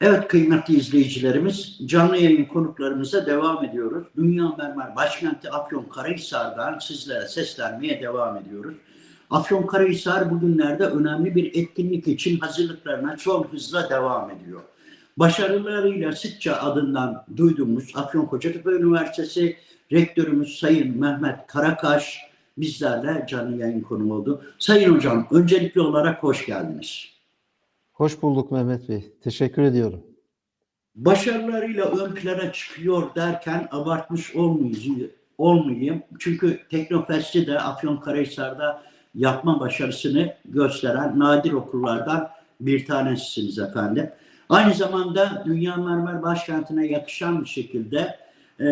Evet kıymetli izleyicilerimiz, canlı yayın konuklarımıza devam ediyoruz. Dünya Mermer Başkenti Afyonkarahisar'dan sizlere seslenmeye devam ediyoruz. Afyonkarahisar bugünlerde önemli bir etkinlik için hazırlıklarına son hızla devam ediyor. Başarılarıyla sıkça adından duyduğumuz Afyon Kocatepe Üniversitesi Rektörümüz Sayın Mehmet Karakaş bizlerle canlı yayın konuğu oldu. Sayın Hocam öncelikli olarak hoş geldiniz. Hoş bulduk Mehmet Bey. Teşekkür ediyorum. başarılarıyla ön plana çıkıyor derken abartmış olmayayım. Çünkü Teknofest'i de Afyonkarahisar'da yapma başarısını gösteren nadir okullardan bir tanesisiniz efendim. Aynı zamanda Dünya Mermer Başkenti'ne yakışan bir şekilde e,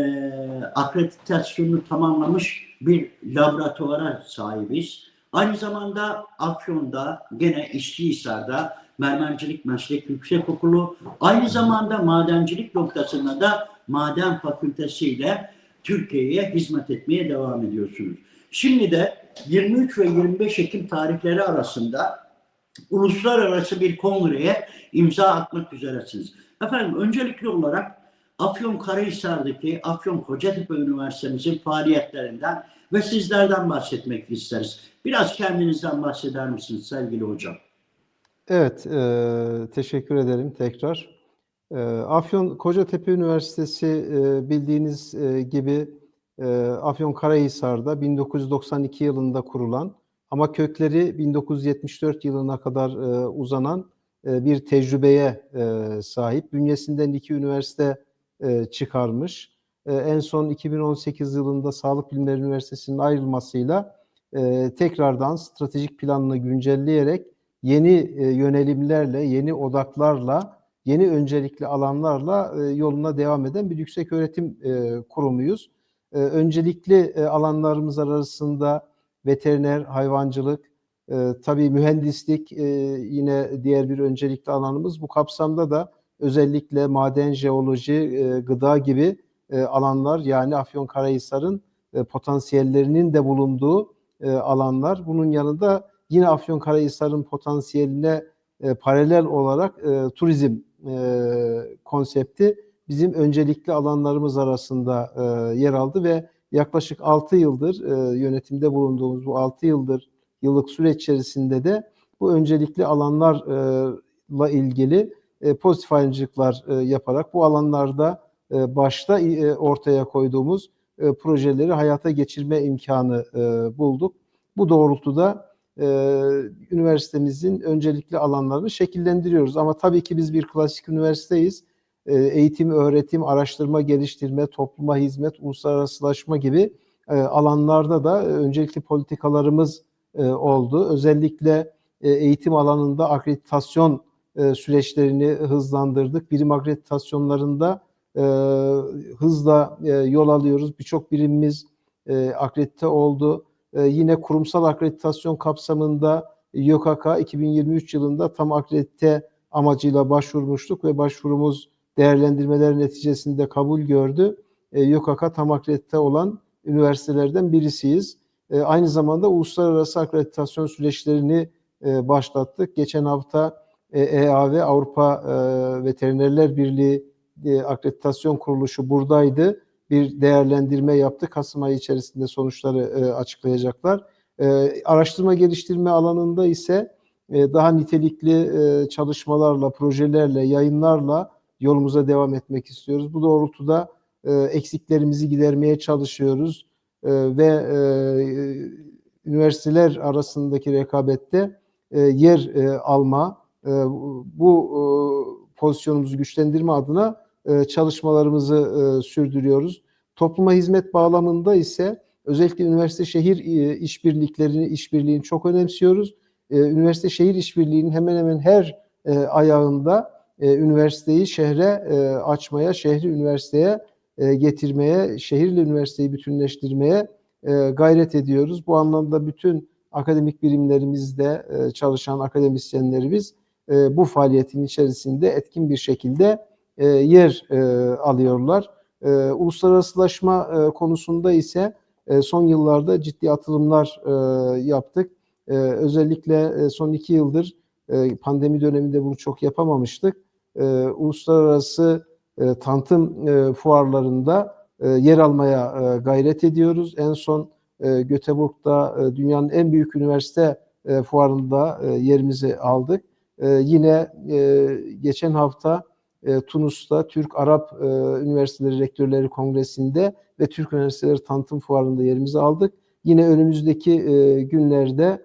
akreditasyonunu tamamlamış bir laboratuvara sahibiz. Aynı zamanda Afyon'da gene İşçihisar'da Mermercilik Meslek Yüksekokulu aynı zamanda madencilik noktasında da Maden Fakültesi ile Türkiye'ye hizmet etmeye devam ediyorsunuz. Şimdi de 23 ve 25 Ekim tarihleri arasında uluslararası bir kongreye imza atmak üzeresiniz. Efendim öncelikli olarak Afyonkarahisar'daki Afyon Kocatepe Üniversitemizin faaliyetlerinden ve sizlerden bahsetmek isteriz. Biraz kendinizden bahseder misiniz sevgili hocam? Evet, e, teşekkür ederim tekrar. E, Afyon Kocatepe Üniversitesi e, bildiğiniz e, gibi e, Afyon Karahisar'da 1992 yılında kurulan ama kökleri 1974 yılına kadar e, uzanan e, bir tecrübeye e, sahip. Bünyesinden iki üniversite e, çıkarmış. E, en son 2018 yılında Sağlık Bilimleri Üniversitesi'nin ayrılmasıyla e, tekrardan stratejik planını güncelleyerek yeni e, yönelimlerle, yeni odaklarla, yeni öncelikli alanlarla e, yoluna devam eden bir yüksek öğretim e, kurumuyuz. Öncelikli alanlarımız arasında veteriner, hayvancılık, tabii mühendislik yine diğer bir öncelikli alanımız. Bu kapsamda da özellikle maden, jeoloji, gıda gibi alanlar yani Afyonkarahisar'ın potansiyellerinin de bulunduğu alanlar. Bunun yanında yine Afyonkarahisar'ın potansiyeline e, paralel olarak e, turizm e, konsepti bizim öncelikli alanlarımız arasında e, yer aldı ve yaklaşık 6 yıldır e, yönetimde bulunduğumuz bu 6 yıldır yıllık süreç içerisinde de bu öncelikli alanlarla ilgili e, pozitif ayrımcılıklar e, yaparak bu alanlarda e, başta e, ortaya koyduğumuz e, projeleri hayata geçirme imkanı e, bulduk. Bu doğrultuda e, üniversitemizin öncelikli alanlarını şekillendiriyoruz. Ama tabii ki biz bir klasik üniversiteyiz. E, eğitim, öğretim, araştırma, geliştirme, topluma hizmet, uluslararasılaşma gibi e, alanlarda da öncelikli politikalarımız e, oldu. Özellikle e, eğitim alanında akreditasyon e, süreçlerini hızlandırdık. Birim akreditasyonlarında e, hızla e, yol alıyoruz. Birçok birimimiz e, akredite oldu. E, yine kurumsal akreditasyon kapsamında YÖKAK 2023 yılında tam akredite amacıyla başvurmuştuk ve başvurumuz değerlendirmeler neticesinde kabul gördü. E, tam akredite olan üniversitelerden birisiyiz. E, aynı zamanda uluslararası akreditasyon süreçlerini e, başlattık. Geçen hafta e, EAV Avrupa e, Veterinerler Birliği e, akreditasyon kuruluşu buradaydı. Bir değerlendirme yaptı. Kasım ayı içerisinde sonuçları e, açıklayacaklar. E, araştırma geliştirme alanında ise e, daha nitelikli çalışmalarla, projelerle, yayınlarla yolumuza devam etmek istiyoruz. Bu doğrultuda eksiklerimizi gidermeye çalışıyoruz ve üniversiteler arasındaki rekabette yer alma, bu e, pozisyonumuzu güçlendirme adına e, çalışmalarımızı e, sürdürüyoruz. Topluma hizmet bağlamında ise özellikle üniversite şehir e, işbirliklerini, işbirliğini çok önemsiyoruz. Üniversite şehir işbirliğinin hemen hemen her ayağında üniversiteyi şehre açmaya, şehri üniversiteye getirmeye, şehirle üniversiteyi bütünleştirmeye gayret ediyoruz. Bu anlamda bütün akademik birimlerimizde çalışan akademisyenlerimiz bu faaliyetin içerisinde etkin bir şekilde e, yer e, alıyorlar. E, uluslararasılaşma konusunda ise son yıllarda ciddi atılımlar yaptık. Özellikle son iki yıldır pandemi döneminde bunu çok yapamamıştık. uluslararası e, fuarlarında yer almaya gayret ediyoruz. En son Göteborg'da dünyanın en büyük üniversite fuarında yerimizi aldık. Yine geçen hafta e, Tunus'ta Türk-Arap e, Üniversiteleri Rektörleri Kongresi'nde ve Türk Üniversiteleri Tanıtım Fuarı'nda yerimizi aldık. Yine önümüzdeki e, günlerde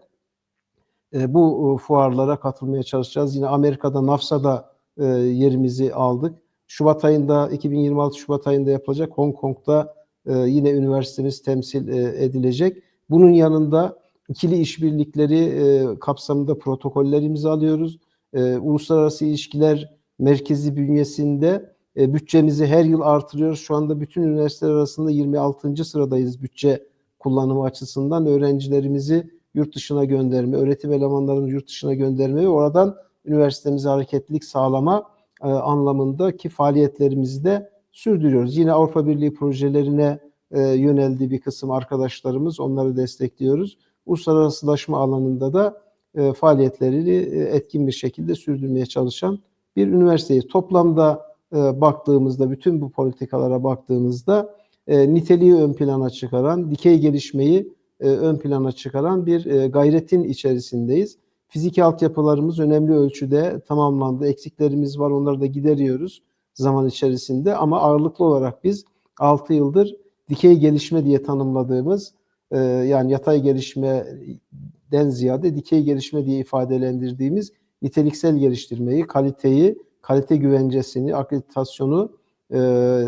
e, bu fuarlara katılmaya çalışacağız. Yine Amerika'da NAFSA'da yerimizi aldık. Şubat ayında 2026 Şubat ayında yapılacak Hong Kong'da yine üniversitemiz temsil edilecek. Bunun yanında ikili işbirlikleri kapsamında protokoller imzalıyoruz. E, uluslararası ilişkiler merkezi bünyesinde e, bütçemizi her yıl artırıyoruz. Şu anda bütün üniversiteler arasında 26. sıradayız bütçe kullanımı açısından. Öğrencilerimizi yurt dışına gönderme, öğretim elemanlarını yurt dışına gönderme ve oradan üniversitemize hareketlilik sağlama e, anlamındaki faaliyetlerimizi de sürdürüyoruz. Yine Avrupa Birliği projelerine e, yöneldi bir kısım arkadaşlarımız, onları destekliyoruz. Uluslararasılaşma alanında da e, faaliyetlerini e, etkin bir şekilde sürdürmeye çalışan bir üniversiteyiz. Toplamda e, baktığımızda, bütün bu politikalara baktığımızda e, niteliği ön plana çıkaran, dikey gelişmeyi e, ön plana çıkaran bir e, gayretin içerisindeyiz. Fiziki altyapılarımız önemli ölçüde tamamlandı. Eksiklerimiz var, onları da gideriyoruz zaman içerisinde. Ama ağırlıklı olarak biz 6 yıldır dikey gelişme diye tanımladığımız, e, yani yatay gelişmeden ziyade dikey gelişme diye ifadelendirdiğimiz niteliksel geliştirmeyi, kaliteyi, kalite güvencesini, akreditasyonu, e,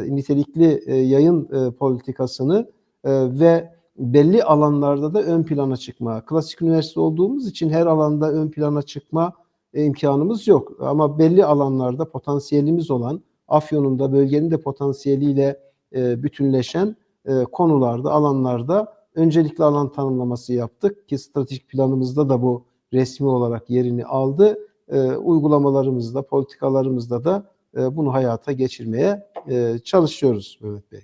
nitelikli e, yayın e, politikasını e, ve belli alanlarda da ön plana çıkma. Klasik üniversite olduğumuz için her alanda ön plana çıkma e, imkanımız yok. Ama belli alanlarda potansiyelimiz olan, Afyon'un da bölgenin de potansiyeliyle e, bütünleşen e, konularda, alanlarda öncelikli alan tanımlaması yaptık ki stratejik planımızda da bu resmi olarak yerini aldı. E, uygulamalarımızda, politikalarımızda da e, bunu hayata geçirmeye e, çalışıyoruz Mehmet Bey.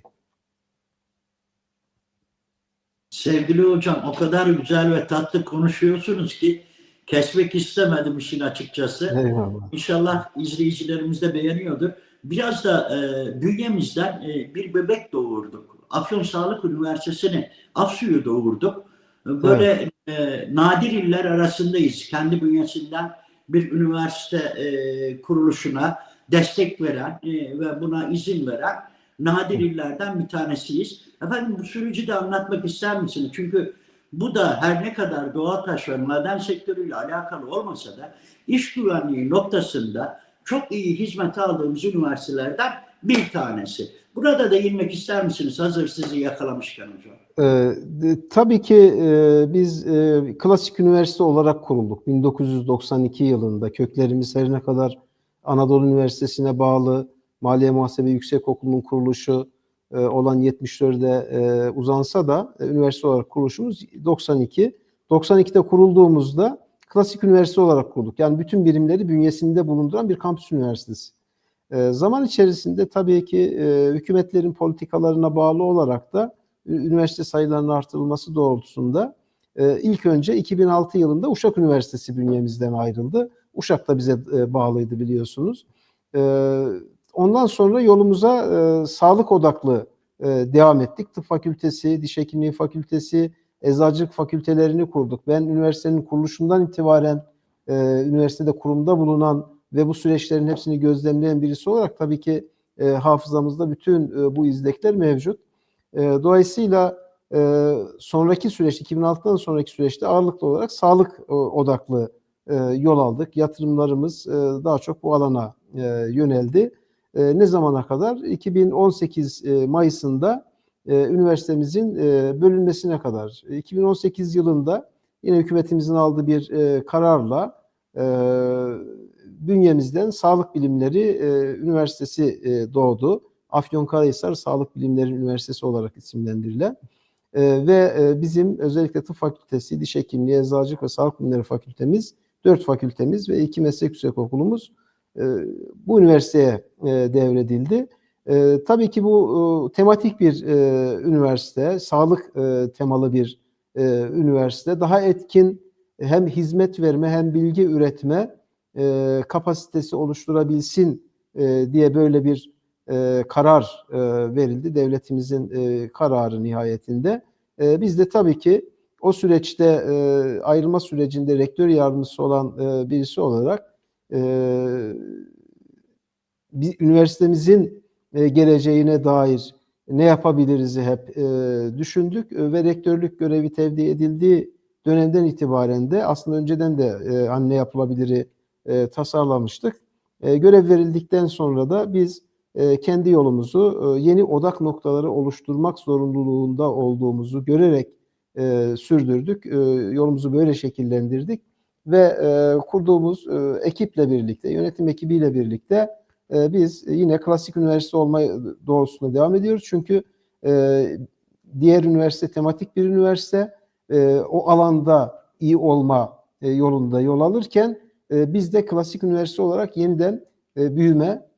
Sevgili hocam o kadar güzel ve tatlı konuşuyorsunuz ki kesmek istemedim işin açıkçası. Eyvallah. İnşallah izleyicilerimiz de beğeniyordur. Biraz da e, bünyemizden e, bir bebek doğurduk. Afyon Sağlık Üniversitesi'ni Afsu'yu doğurduk. Böyle e, nadir iller arasındayız. Kendi bünyesinden bir üniversite e, kuruluşuna destek veren e, ve buna izin veren nadir illerden bir tanesiyiz. Efendim bu süreci de anlatmak ister misiniz? Çünkü bu da her ne kadar doğal taş ve maden sektörüyle alakalı olmasa da iş güvenliği noktasında çok iyi hizmet aldığımız üniversitelerden bir tanesi. Burada da inmek ister misiniz? Hazır sizi yakalamışken hocam. Ee, tabii ki e, biz e, klasik üniversite olarak kurulduk 1992 yılında. Köklerimiz her ne kadar Anadolu Üniversitesi'ne bağlı Maliye Muhasebe Yüksekokulu'nun kuruluşu e, olan 74'de e, uzansa da e, üniversite olarak kuruluşumuz 92. 92'de kurulduğumuzda klasik üniversite olarak kurulduk. Yani bütün birimleri bünyesinde bulunduran bir kampüs üniversitesi. E, zaman içerisinde tabii ki e, hükümetlerin politikalarına bağlı olarak da üniversite sayılarının artırılması doğrultusunda e, ilk önce 2006 yılında Uşak Üniversitesi bünyemizden ayrıldı. Uşak da bize e, bağlıydı biliyorsunuz. E, ondan sonra yolumuza sağlık odaklı devam ettik. Tıp fakültesi, diş hekimliği fakültesi, eczacılık fakültelerini kurduk. Ben üniversitenin kuruluşundan itibaren üniversitede kurumda bulunan ve bu süreçlerin hepsini gözlemleyen birisi olarak tabii ki e, hafızamızda bütün e, bu izlekler mevcut. E, dolayısıyla e, sonraki süreç, 2006'dan sonraki süreçte ağırlıklı olarak sağlık e, odaklı e, yol aldık. Yatırımlarımız e, daha çok bu alana e, yöneldi. E, ne zamana kadar? 2018 e, Mayıs'ında e, üniversitemizin e, bölünmesine kadar. 2018 yılında yine hükümetimizin aldığı bir e, kararla e, bünyemizden Sağlık Bilimleri e, Üniversitesi e, doğdu. Afyonkarahisar Sağlık Bilimleri Üniversitesi olarak isimlendirilen E, ve e, bizim özellikle tıp fakültesi, diş hekimliği, eczacılık ve sağlık bilimleri fakültemiz, dört fakültemiz ve iki meslek yüksekokulumuz e, bu üniversiteye e, devredildi. E, tabii ki bu e, tematik bir e, üniversite, sağlık e, temalı bir e, üniversite. Daha etkin hem hizmet verme hem bilgi üretme e, kapasitesi oluşturabilsin e, diye böyle bir e, karar e, verildi. Devletimizin e, kararı nihayetinde. E, biz de tabii ki o süreçte e, ayrılma sürecinde rektör yardımcısı olan e, birisi olarak e, bir üniversitemizin e, geleceğine dair ne yapabiliriz hep e, düşündük E, ve rektörlük görevi tevdi edildiği dönemden itibaren de aslında önceden de e, hani ne yapılabiliri e, tasarlamıştık. E, görev verildikten sonra da biz kendi yolumuzu e, yeni odak noktaları oluşturmak zorunluluğunda olduğumuzu görerek e, sürdürdük. E, yolumuzu böyle şekillendirdik ve e, kurduğumuz e, ekiple birlikte, yönetim ekibiyle birlikte e, biz yine klasik üniversite olma doğrultusunda devam ediyoruz. Çünkü e, diğer üniversite tematik bir üniversite e, o alanda iyi olma e, yolunda yol alırken e, biz de klasik üniversite olarak yeniden e, büyüme, e,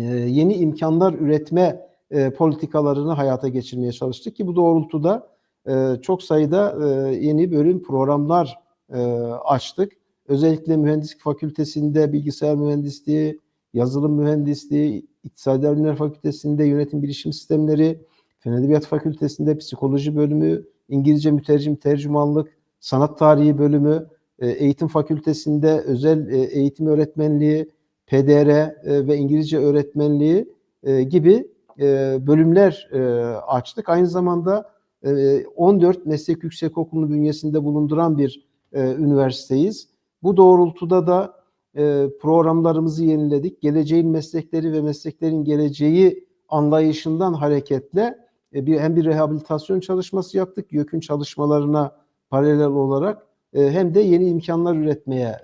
yeni imkanlar üretme e, politikalarını hayata geçirmeye çalıştık ki bu doğrultuda e, çok sayıda e, yeni bölüm programlar e, açtık. Özellikle mühendislik fakültesinde bilgisayar mühendisliği, yazılım mühendisliği, İktisadi Bilimler Fakültesinde yönetim bilişim sistemleri, Fen Edebiyat Fakültesinde psikoloji bölümü, İngilizce mütercim tercümanlık, sanat tarihi bölümü, e, eğitim fakültesinde özel e, eğitim öğretmenliği, PDR e, ve İngilizce öğretmenliği e, gibi e, bölümler açtık. Aynı zamanda e, 14 meslek yüksekokulu bünyesinde bulunduran bir üniversiteyiz. Bu doğrultuda da programlarımızı yeniledik. Geleceğin meslekleri ve mesleklerin geleceği anlayışından hareketle bir hem bir rehabilitasyon çalışması yaptık. YÖK'ün çalışmalarına paralel olarak hem de yeni imkanlar üretmeye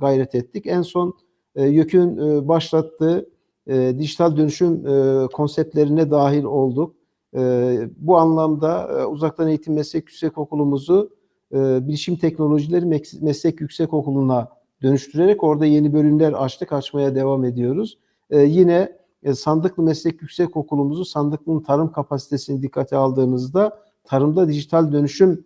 gayret ettik. En son e, YÖK'ün e, başlattığı e, dijital dönüşüm e, konseptlerine dahil olduk. Bu anlamda e, uzaktan eğitim meslek yüksekokulumuzu e, bilişim teknolojileri Mes- meslek yüksekokuluna dönüştürerek orada yeni bölümler açtık, açmaya devam ediyoruz. Yine Sandıklı Meslek Yüksekokulumuzu Sandıklı'nın tarım kapasitesini dikkate aldığımızda tarımda dijital dönüşüm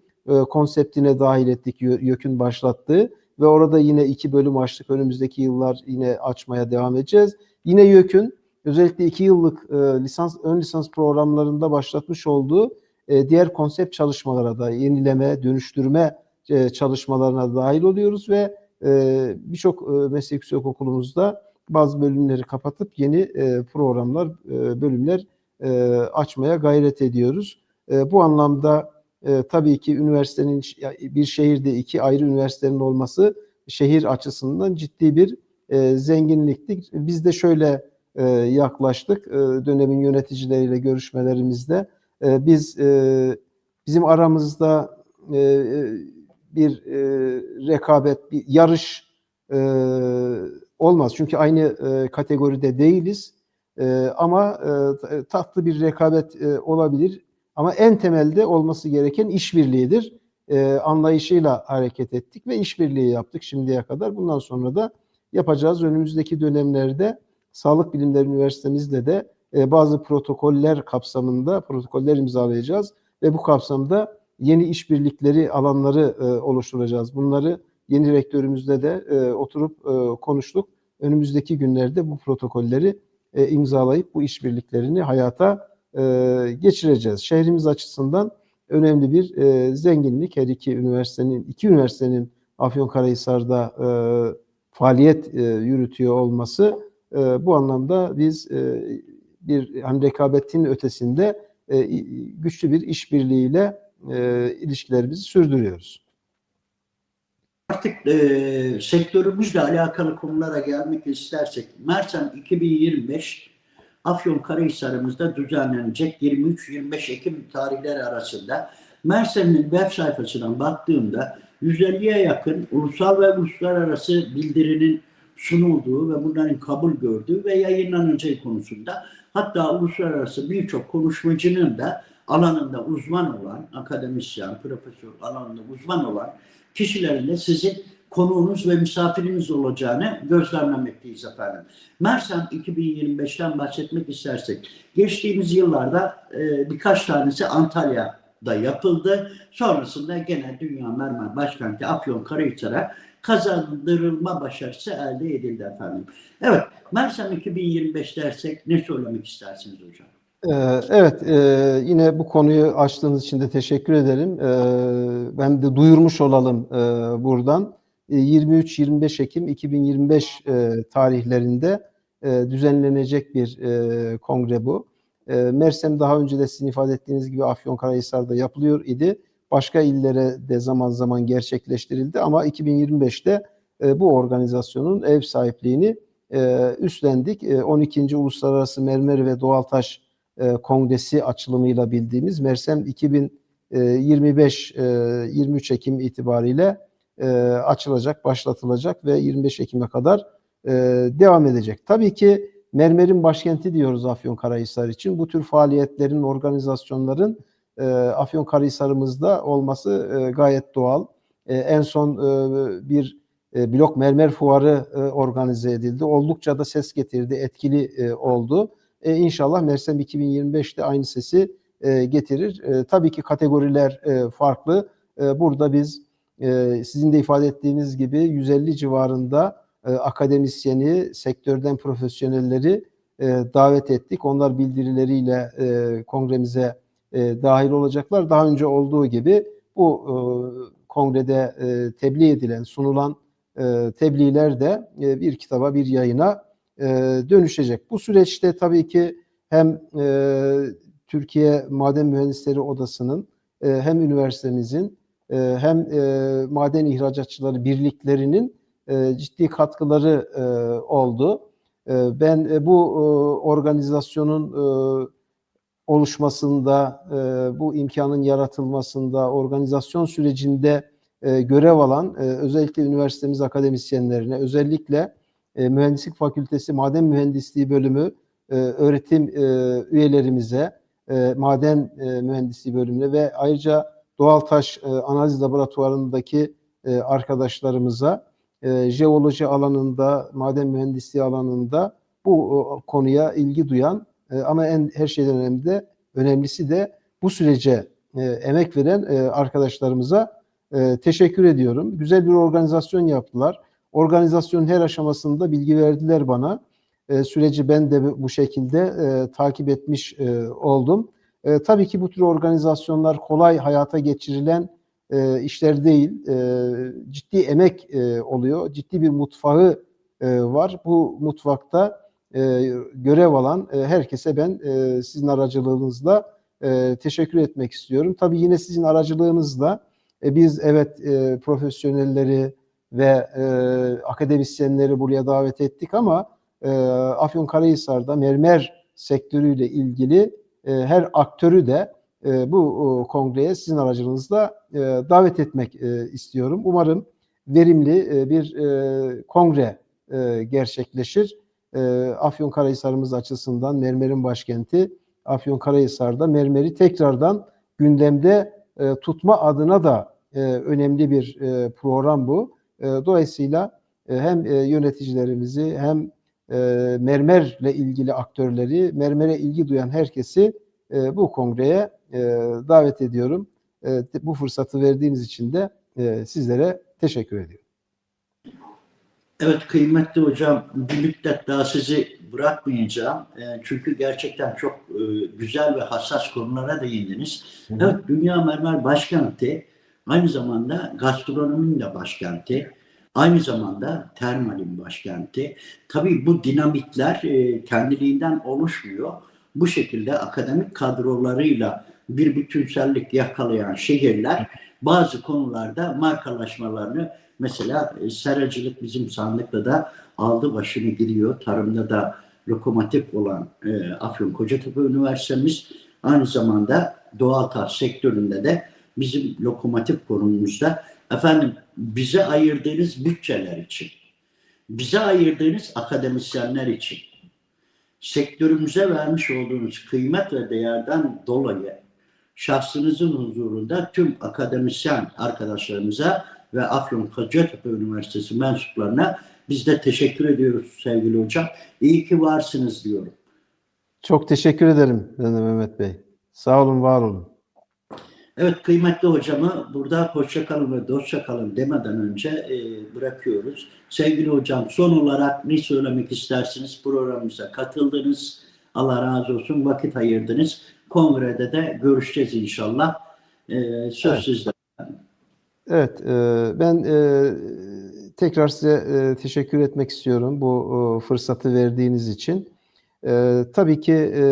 konseptine dahil ettik Yö- YÖK'ün başlattığı ve orada yine iki bölüm açtık. Önümüzdeki yıllar yine açmaya devam edeceğiz. Yine YÖK'ün özellikle iki yıllık e, lisans ön lisans programlarında başlatmış olduğu e, diğer konsept çalışmalara da yenileme, dönüştürme e, çalışmalarına dahil oluyoruz ve e, birçok e, meslek yüksek okulumuzda bazı bölümleri kapatıp yeni e, programlar, e, bölümler e, açmaya gayret ediyoruz. E, bu anlamda e, tabii ki üniversitenin bir şehirde iki ayrı üniversitenin olması şehir açısından ciddi bir e, zenginlikti. Biz de şöyle e, yaklaştık e, dönemin yöneticileriyle görüşmelerimizde. E, biz e, bizim aramızda e, e, bir e, rekabet, bir yarış e, olmaz. Çünkü aynı e, kategoride değiliz. E, ama e, tatlı bir rekabet e, olabilir. Ama en temelde olması gereken işbirliğidir. E, anlayışıyla hareket ettik ve işbirliği yaptık şimdiye kadar. Bundan sonra da yapacağız. Önümüzdeki dönemlerde Sağlık Bilimleri Üniversitemizle de e, bazı protokoller kapsamında protokoller imzalayacağız ve bu kapsamda yeni işbirlikleri alanları e, oluşturacağız. Bunları yeni rektörümüzle de e, oturup e, konuştuk. Önümüzdeki günlerde bu protokolleri e, imzalayıp bu işbirliklerini hayata geçireceğiz. Şehrimiz açısından önemli bir e, zenginlik. Her iki üniversitenin, iki üniversitenin Afyonkarahisar'da e, faaliyet e, yürütüyor olması e, bu anlamda biz e, bir hani rekabetin ötesinde e, güçlü bir işbirliğiyle e, ilişkilerimizi sürdürüyoruz. Artık e, sektörümüzle alakalı konulara gelmek istersek Mersen 2025 Afyonkarahisar'ımızda düzenlenecek 23-25 Ekim tarihleri arasında Mersen'in web sayfasından baktığımda 150'ye yakın ulusal ve uluslararası bildirinin sunulduğu ve bunların kabul gördüğü ve yayınlanacağı konusunda hatta uluslararası birçok konuşmacının da alanında uzman olan, akademisyen, profesör alanında uzman olan kişilerin de sizin konuğunuz ve misafiriniz olacağını gözlemlemekteyiz efendim. Mersen 2025'ten bahsetmek istersek, geçtiğimiz yıllarda e, birkaç tanesi Antalya da yapıldı. Sonrasında gene Dünya Mermer Başkenti Afyonkarahisar'a kazandırılma başarısı elde edildi efendim. Evet, Mersem 2025 dersek ne söylemek istersiniz hocam? Ee, Evet, e, yine bu konuyu açtığınız için de teşekkür ederim. Ee, Ben de duyurmuş olalım e, buradan. E, 23-25 Ekim 2025 e, tarihlerinde e, düzenlenecek bir e, kongre bu. E, Mersem daha önce de sizin ifade ettiğiniz gibi Afyonkarahisar'da yapılıyor idi. Başka illere de zaman zaman gerçekleştirildi ama 2025'te e, bu organizasyonun ev sahipliğini e, üstlendik. E, 12. Uluslararası Mermer ve Doğaltaş e, Kongresi açılımıyla bildiğimiz Mersem 2025 e, 23 Ekim itibariyle e, açılacak, başlatılacak ve 25 Ekim'e kadar e, devam edecek. Tabii ki mermerin başkenti diyoruz Afyonkarahisar için. Bu tür faaliyetlerin, organizasyonların e, Afyonkarahisar'ımızda olması e, gayet doğal. E, en son e, bir e, blok mermer fuarı e, organize edildi. Oldukça da ses getirdi, etkili e, oldu. E, inşallah Mersem 2025'te aynı sesi e, getirir. E, tabii ki kategoriler e, farklı. E, burada biz e, sizin de ifade ettiğiniz gibi 150 civarında e, akademisyeni, sektörden profesyonelleri e, davet ettik. Onlar bildirileriyle e, kongremize e, dahil olacaklar. Daha önce olduğu gibi bu kongrede tebliğ edilen, sunulan e, tebliğler de bir kitaba, bir yayına dönüşecek. Bu süreçte tabii ki hem Türkiye Maden Mühendisleri Odası'nın hem üniversitemizin e, hem e, maden ihracatçıları birliklerinin e, ciddi katkıları e, oldu. E, ben bu organizasyonun oluşmasında, bu imkanın yaratılmasında, organizasyon sürecinde görev alan özellikle üniversitemiz akademisyenlerine, özellikle Mühendislik Fakültesi Maden Mühendisliği Bölümü öğretim üyelerimize, maden mühendisliği bölümüne ve ayrıca Doğaltaş e, Analiz Laboratuvarındaki e, arkadaşlarımıza e, jeoloji alanında, maden mühendisliği alanında bu o, konuya ilgi duyan e, ama en her şeyden önemli de önemlisi de bu sürece e, emek veren e, arkadaşlarımıza e, teşekkür ediyorum. Güzel bir organizasyon yaptılar. Organizasyonun her aşamasında bilgi verdiler bana. E, süreci ben de bu şekilde e, takip etmiş e, oldum. E, tabii ki bu tür organizasyonlar kolay hayata geçirilen e, işler değil. E, ciddi emek e, oluyor. Ciddi bir mutfağı e, var. Bu mutfakta e, görev alan e, herkese ben e, sizin aracılığınızla e, teşekkür etmek istiyorum. Tabii yine sizin aracılığınızla e, biz evet e, profesyonelleri ve e, akademisyenleri buraya davet ettik ama e, Afyonkarahisar'da mermer sektörüyle ilgili her aktörü de e, bu kongreye sizin aracılığınızla e, davet etmek e, istiyorum. Umarım verimli e, bir e, kongre e, gerçekleşir. E, Afyonkarahisar'ımız açısından mermerin başkenti Afyonkarahisar'da mermeri tekrardan gündemde e, tutma adına da e, önemli bir e, program bu. E, dolayısıyla e, hem e, yöneticilerimizi hem e, mermerle ilgili aktörleri, mermere ilgi duyan herkesi e, bu kongreye e, davet ediyorum. E, bu fırsatı verdiğiniz için de e, sizlere teşekkür ediyorum. Evet kıymetli hocam bir müddet daha sizi bırakmayacağım. E, çünkü gerçekten çok e, güzel ve hassas konulara değindiniz. Hı hı. Evet Dünya Mermer Başkenti aynı zamanda gastronominin de başkenti. Aynı zamanda termalin başkenti. Tabii bu dinamikler e, kendiliğinden oluşmuyor. Bu şekilde akademik kadrolarıyla bir bütünsellik yakalayan şehirler bazı konularda markalaşmalarını mesela e, seracılık bizim sandıkta da aldı başını gidiyor. Tarımda da lokomotif olan e, Afyon Kocatepe Üniversitemiz aynı zamanda doğal taş sektöründe de bizim lokomotif konumumuzda efendim bize ayırdığınız bütçeler için, bize ayırdığınız akademisyenler için, sektörümüze vermiş olduğunuz kıymet ve değerden dolayı şahsınızın huzurunda tüm akademisyen arkadaşlarımıza ve Afyon Kocatepe Üniversitesi mensuplarına biz de teşekkür ediyoruz sevgili hocam. İyi ki varsınız diyorum. Çok teşekkür ederim Mehmet Bey. Sağ olun, var olun. Evet kıymetli hocamı burada hoşça kalın ve dostça kalın demeden önce e, bırakıyoruz. Sevgili hocam son olarak ne söylemek istersiniz? Programımıza katıldınız. Allah razı olsun. Vakit ayırdınız. Kongrede de görüşeceğiz inşallah. E, söz Evet. sizde. Evet, e, ben e, tekrar size e, teşekkür etmek istiyorum bu e, fırsatı verdiğiniz için. E, Tabii ki e,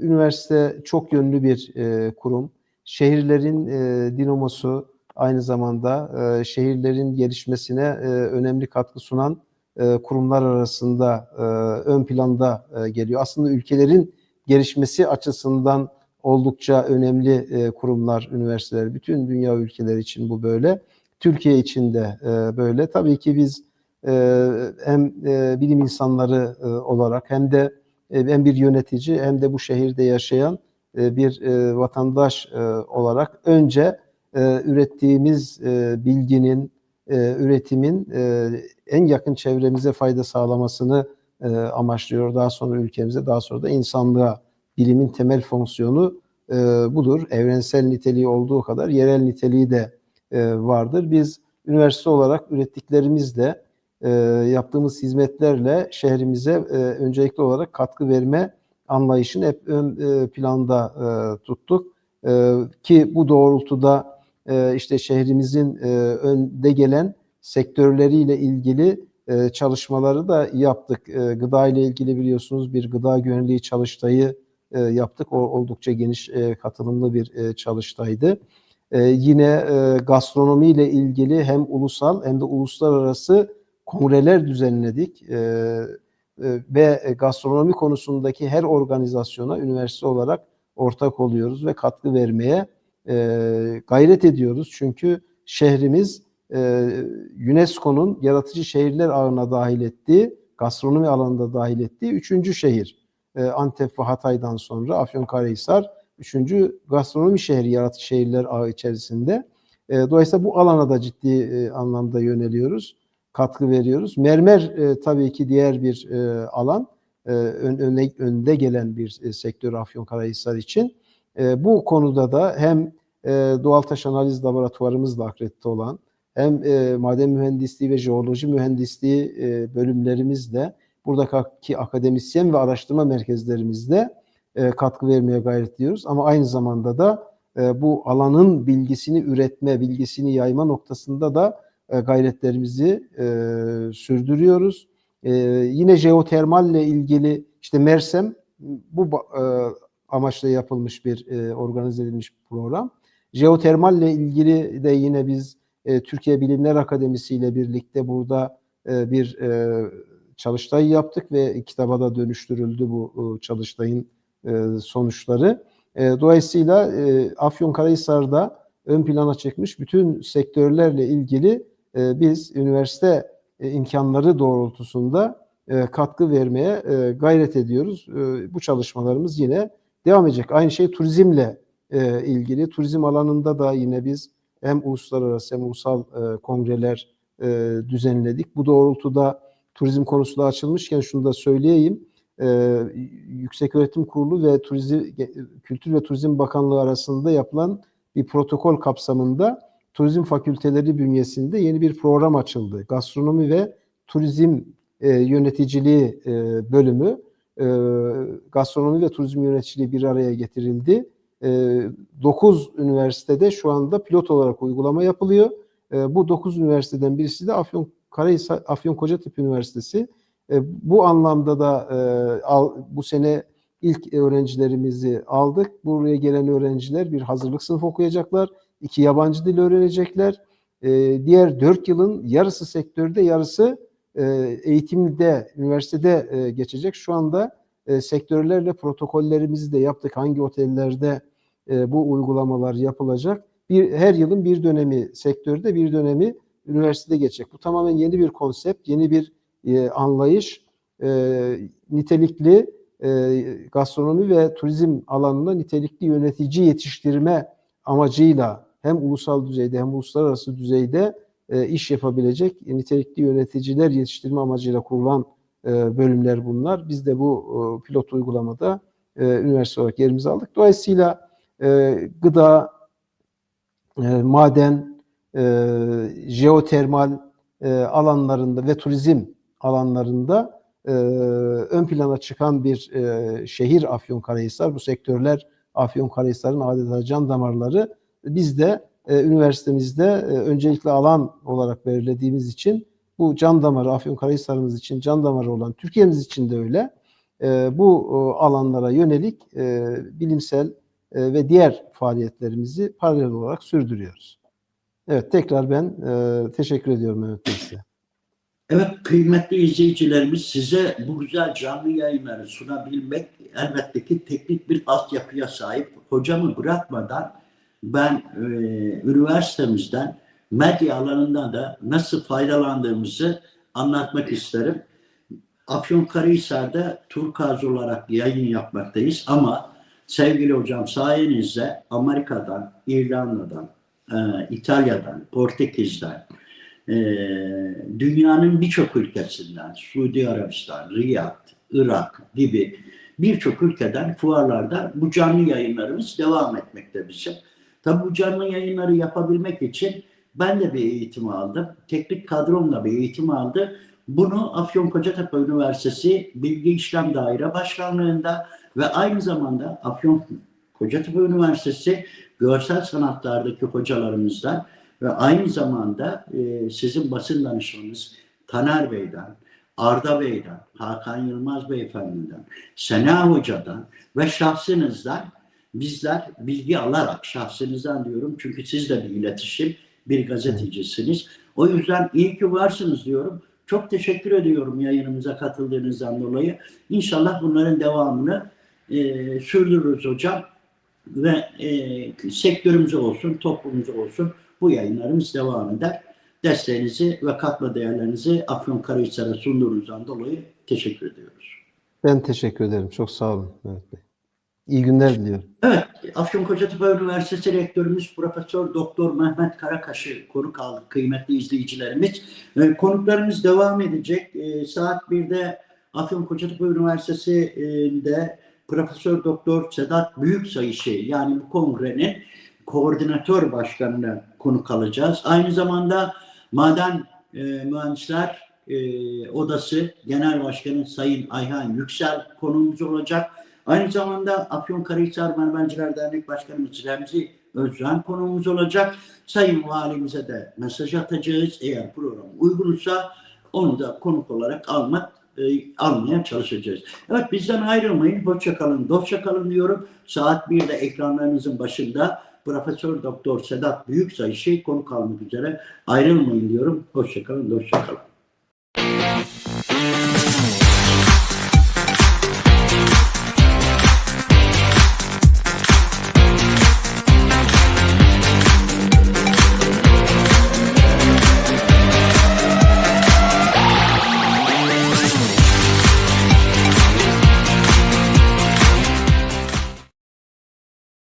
üniversite çok yönlü bir e, kurum. Şehirlerin e, dinamosu aynı zamanda e, şehirlerin gelişmesine e, önemli katkı sunan e, kurumlar arasında e, ön planda e, geliyor. Aslında ülkelerin gelişmesi açısından oldukça önemli e, kurumlar, üniversiteler. Bütün dünya ülkeleri için bu böyle. Türkiye için de e, böyle. Tabii ki biz e, hem e, bilim insanları e, olarak hem de e, hem bir yönetici hem de bu şehirde yaşayan e, bir e, vatandaş e, olarak önce ürettiğimiz bilginin, üretimin en yakın çevremize fayda sağlamasını amaçlıyor. Daha sonra ülkemize, daha sonra da insanlığa bilimin temel fonksiyonu budur. Evrensel niteliği olduğu kadar yerel niteliği de vardır. Biz üniversite olarak ürettiklerimizle, yaptığımız hizmetlerle şehrimize e, öncelikli olarak katkı verme anlayışını hep ön e, planda e, tuttuk. E, ki bu doğrultuda işte şehrimizin önde gelen sektörleriyle ilgili çalışmaları da yaptık. Gıda ile ilgili biliyorsunuz bir gıda güvenliği çalıştayı yaptık. O oldukça geniş katılımlı bir çalıştaydı. Yine gastronomi ile ilgili hem ulusal hem de uluslararası kongreler düzenledik. E, ve gastronomi konusundaki her organizasyona üniversite olarak ortak oluyoruz ve katkı vermeye e, gayret ediyoruz. Çünkü şehrimiz e, UNESCO'nun yaratıcı şehirler ağına dahil ettiği, gastronomi alanında dahil ettiği üçüncü şehir. Antep ve Hatay'dan sonra Afyonkarahisar üçüncü gastronomi şehri yaratıcı şehirler ağı içerisinde. Dolayısıyla bu alana da ciddi anlamda yöneliyoruz, katkı veriyoruz. Mermer e, tabii ki diğer bir e, alan, e, ön, öne, önde gelen bir e, sektör Afyonkarahisar için. E, bu konuda da hem e, doğal taş analiz laboratuvarımızla akredite olan, hem e, maden mühendisliği ve jeoloji mühendisliği e, bölümlerimizle, buradaki akademisyen ve araştırma merkezlerimizle e, katkı vermeye gayret ediyoruz. Ama aynı zamanda da e, bu alanın bilgisini üretme, bilgisini yayma noktasında da gayretlerimizi e, sürdürüyoruz. E, yine jeotermalle ilgili işte Mersem bu e, amaçla yapılmış bir e, organize edilmiş program. Jeotermalle ilgili de yine biz e, Türkiye Bilimler Akademisi ile birlikte burada e, bir e, çalıştay yaptık ve kitaba da dönüştürüldü bu e, çalıştayın e, sonuçları. E, dolayısıyla e, Afyonkarahisar'da ön plana çıkmış bütün sektörlerle ilgili e, biz üniversite e, imkanları doğrultusunda e, katkı vermeye e, gayret ediyoruz. Bu çalışmalarımız yine devam edecek. Aynı şey turizmle ilgili. Turizm alanında da yine biz hem uluslararası hem ulusal kongreler düzenledik. Bu doğrultuda turizm konusu da açılmışken şunu da söyleyeyim. E, Yükseköğretim Kurulu ve Turizm Kültür ve Turizm Bakanlığı arasında yapılan bir protokol kapsamında turizm fakülteleri bünyesinde yeni bir program açıldı. Gastronomi ve Turizm e, Yöneticiliği e, bölümü e, gastronomi ve turizm yöneticiliği bir araya getirildi. 9 üniversitede şu anda pilot olarak uygulama yapılıyor. E, bu 9 üniversiteden birisi de Afyon Karahisar Afyon Kocatepe Üniversitesi. E, bu anlamda da e, al, bu sene ilk öğrencilerimizi aldık. Buraya gelen öğrenciler bir hazırlık sınıfı okuyacaklar. İki yabancı dil öğrenecekler. E, diğer 4 yılın yarısı sektörde, yarısı e, eğitimde, üniversitede e, geçecek. Şu anda e, sektörlerle protokollerimizi de yaptık. Hangi otellerde e, bu uygulamalar yapılacak. Bir, her yılın bir dönemi sektörde, bir dönemi üniversitede geçecek. Bu tamamen yeni bir konsept, yeni bir e, anlayış. E, nitelikli e, gastronomi ve turizm alanında nitelikli yönetici yetiştirme amacıyla hem ulusal düzeyde hem uluslararası düzeyde e, iş yapabilecek nitelikli yöneticiler yetiştirme amacıyla kurulan e, bölümler bunlar. Biz de bu e, pilot uygulamada e, üniversite olarak yerimizi aldık. Dolayısıyla e, gıda, e, maden, e, jeotermal e, alanlarında ve turizm alanlarında e, ön plana çıkan bir e, şehir Afyonkarahisar. Bu sektörler Afyonkarahisar'ın adeta can damarları. Biz de e, üniversitemizde e, öncelikli alan olarak belirlediğimiz için bu can damarı Afyonkarahisar'ımız için can damarı olan Türkiye'miz için de öyle. E, bu e, alanlara yönelik e, bilimsel e, ve diğer faaliyetlerimizi paralel olarak sürdürüyoruz. Evet tekrar ben e, teşekkür ediyorum Mehmet Bey size. Evet kıymetli izleyicilerimiz size bu güzel canlı yayınları sunabilmek elbette ki teknik bir altyapıya sahip. Hocamı bırakmadan ben e, üniversitemizden medya alanında da nasıl faydalandığımızı anlatmak isterim. Afyonkarahisar'da Turkaz olarak yayın yapmaktayız ama sevgili hocam sayenizde Amerika'dan, İrlanda'dan, e, İtalya'dan, Portekiz'den, e, dünyanın birçok ülkesinden, Suudi Arabistan, Riyad, Irak gibi birçok ülkeden fuarlarda bu canlı yayınlarımız devam etmekte bizim. Tabi bu canlı yayınları yapabilmek için ben de bir eğitim aldım. Teknik kadromla bir eğitim aldı. Bunu Afyonkarahisar Üniversitesi Bilgi İşlem Daire Başkanlığında ve aynı zamanda Afyon Kocatepe Üniversitesi görsel sanatlardaki hocalarımızdan ve aynı zamanda e, sizin basın danışmanınız Taner Bey'den, Arda Bey'den, Hakan Yılmaz Beyefendi'den, Sena Hoca'dan ve şahsınızdan bizler bilgi alarak şahsınızdan diyorum çünkü siz de bir iletişim, bir gazetecisiniz. O yüzden iyi ki varsınız diyorum. Çok teşekkür ediyorum yayınımıza katıldığınızdan dolayı. İnşallah bunların devamını e, sürdürürüz hocam ve e, sektörümüz olsun, toplumumuz olsun bu yayınlarımız devam eder. Desteğinizi ve katma değerlerinizi Afyonkarahisar'a sunduğunuzdan dolayı teşekkür ediyoruz. Ben teşekkür ederim. Çok sağ olun Mehmet Bey. İyi günler diliyorum. Evet, Afyonkarahisar Üniversitesi Rektörümüz Profesör Doktor Mehmet Karakaş'ı konuk aldık kıymetli izleyicilerimiz. Ee, konuklarımız devam edecek. Ee, saat 1'de Afyonkarahisar Üniversitesi'nde Profesör Doktor Sedat Büyüksayışı yani bu kongrenin koordinatör başkanına konuk alacağız. Aynı zamanda Maden e, Mühendisler e, Odası Genel Başkanı Sayın Ayhan Yüksel konuğumuz olacak. Aynı zamanda Afyonkarahisar Mermerciler Dernek Başkanımız Remzi Özcan konuğumuz olacak. Sayın Valimize de mesaj atacağız. Eğer program uygunsa onu da konuk olarak almak e, almaya çalışacağız. Evet bizden ayrılmayın. Hoşça kalın, dostça kalın diyorum. Saat 1'de ekranlarınızın başında Profesör Doktor Sedat Büyüksayışı konuk almak üzere ayrılmayın diyorum. Hoşça kalın, dostça kalın.